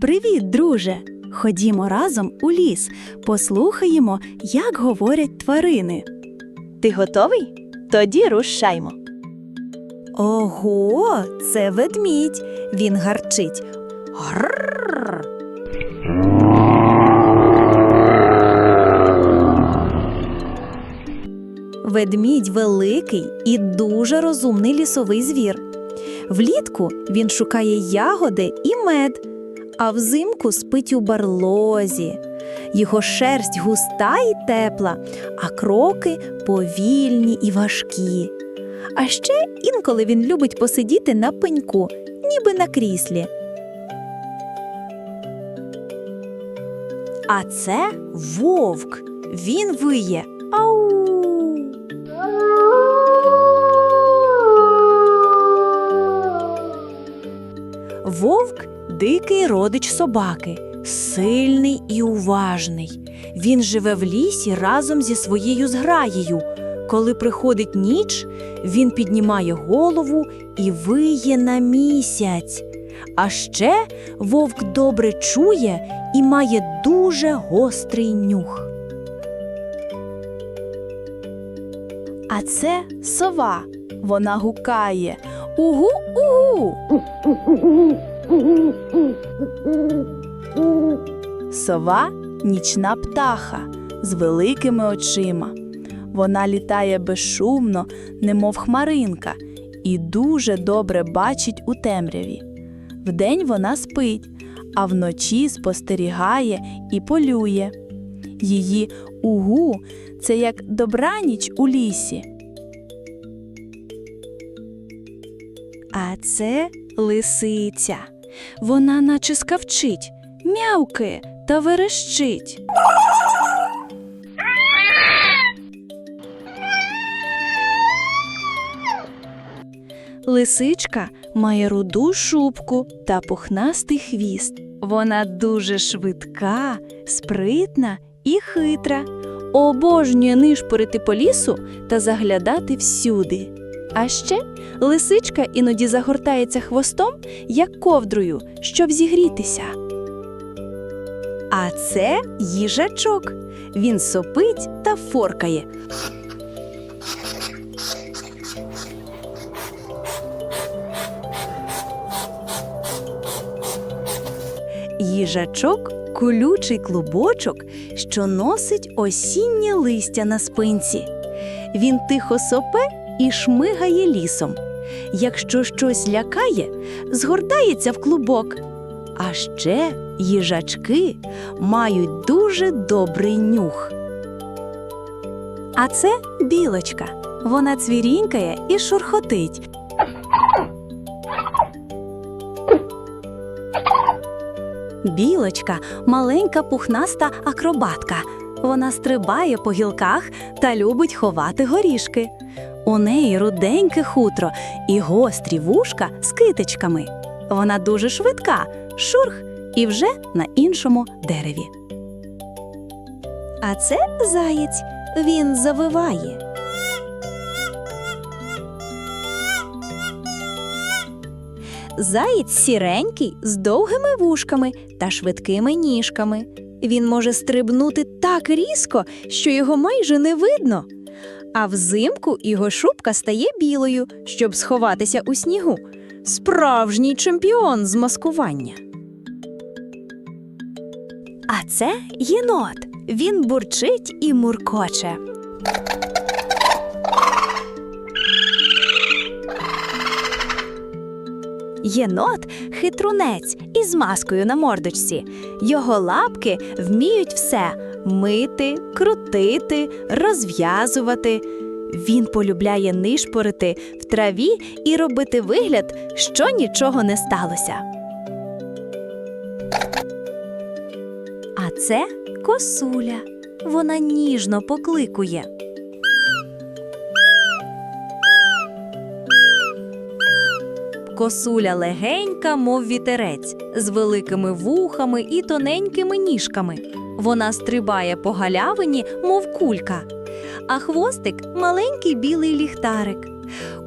Привіт, друже! Ходімо разом у ліс, послухаємо, як говорять тварини. Ти готовий? Тоді рушаймо. Ого, це ведмідь. Він гарчить. Грррр. Ведмідь великий і дуже розумний лісовий звір. Влітку він шукає ягоди і мед, а взимку спить у барлозі. Його шерсть густа і тепла, а кроки повільні і важкі. А ще інколи він любить посидіти на пеньку, ніби на кріслі. А це вовк. Він виє. Ау. Вовк дикий родич собаки, сильний і уважний. Він живе в лісі разом зі своєю зграєю. Коли приходить ніч, він піднімає голову і виє на місяць. А ще вовк добре чує і має дуже гострий нюх. А це сова. Вона гукає Угу-угу. Сова нічна птаха з великими очима. Вона літає безшумно, немов хмаринка, і дуже добре бачить у темряві. Вдень вона спить, а вночі спостерігає і полює. Її угу це як добраніч у лісі. А це лисиця. Вона наче скавчить, м'явкає та верещить. Лисичка має руду шубку та пухнастий хвіст. Вона дуже швидка, спритна і хитра. Обожнює нишпорити по лісу та заглядати всюди. А ще лисичка іноді загортається хвостом, як ковдрою, щоб зігрітися. А це їжачок. Він сопить та форкає. Їжачок колючий клубочок, що носить осіннє листя на спинці. Він тихо сопе і шмигає лісом. Якщо щось лякає, згортається в клубок. А ще їжачки мають дуже добрий нюх. А це білочка. Вона цвірінькає і шурхотить. Білочка маленька пухнаста акробатка. Вона стрибає по гілках та любить ховати горішки. У неї руденьке хутро і гострі вушка з китичками. Вона дуже швидка, шурх і вже на іншому дереві. А це заєць. Він завиває. Заєць сіренький з довгими вушками та швидкими ніжками. Він може стрибнути так різко, що його майже не видно. А взимку його шубка стає білою, щоб сховатися у снігу. Справжній чемпіон з маскування. А це єнот. Він бурчить і муркоче. Єнот хитрунець із маскою на мордочці. Його лапки вміють все мити, крутити, розв'язувати. Він полюбляє нишпорити в траві і робити вигляд, що нічого не сталося. А це косуля. Вона ніжно покликує. Косуля легенька, мов вітерець, з великими вухами і тоненькими ніжками. Вона стрибає по галявині, мов кулька. А хвостик маленький білий ліхтарик.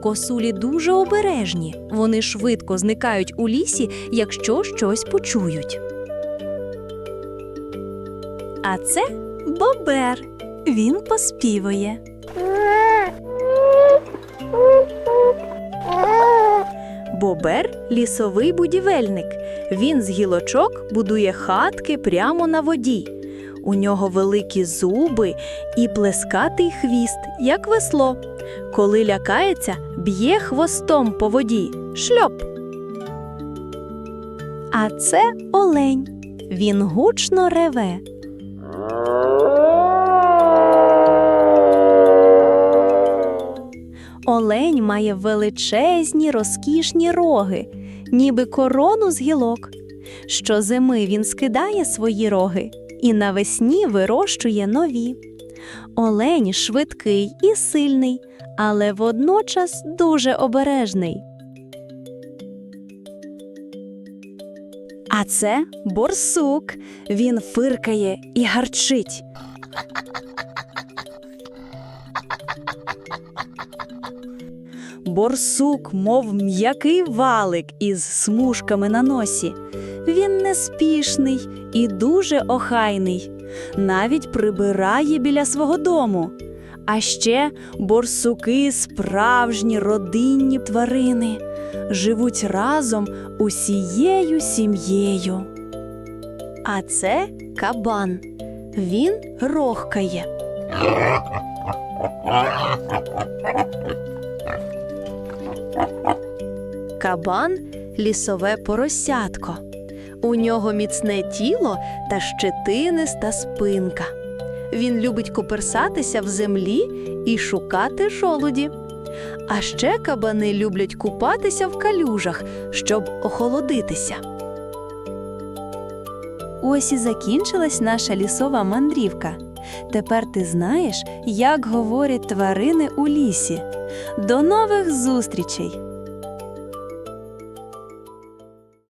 Косулі дуже обережні, вони швидко зникають у лісі, якщо щось почують. А це бобер. Він поспівує. Бобер лісовий будівельник. Він з гілочок будує хатки прямо на воді. У нього великі зуби і плескатий хвіст, як весло. Коли лякається, б'є хвостом по воді. Шльоп. А це олень. Він гучно реве. Олень має величезні розкішні роги, ніби корону з гілок. Щозими він скидає свої роги і навесні вирощує нові. Олень швидкий і сильний, але водночас дуже обережний. А це борсук. Він фиркає і гарчить. Борсук, мов м'який валик із смужками на носі. Він неспішний і дуже охайний, навіть прибирає біля свого дому. А ще борсуки справжні родинні тварини, живуть разом усією сім'єю. А це кабан. Він рохкає. Кабан лісове поросятко. У нього міцне тіло та щетиниста спинка. Він любить куперсатися в землі і шукати жолуді. А ще кабани люблять купатися в калюжах, щоб охолодитися. Ось і закінчилась наша лісова мандрівка. Тепер ти знаєш, як говорять тварини у лісі. До нових зустрічей!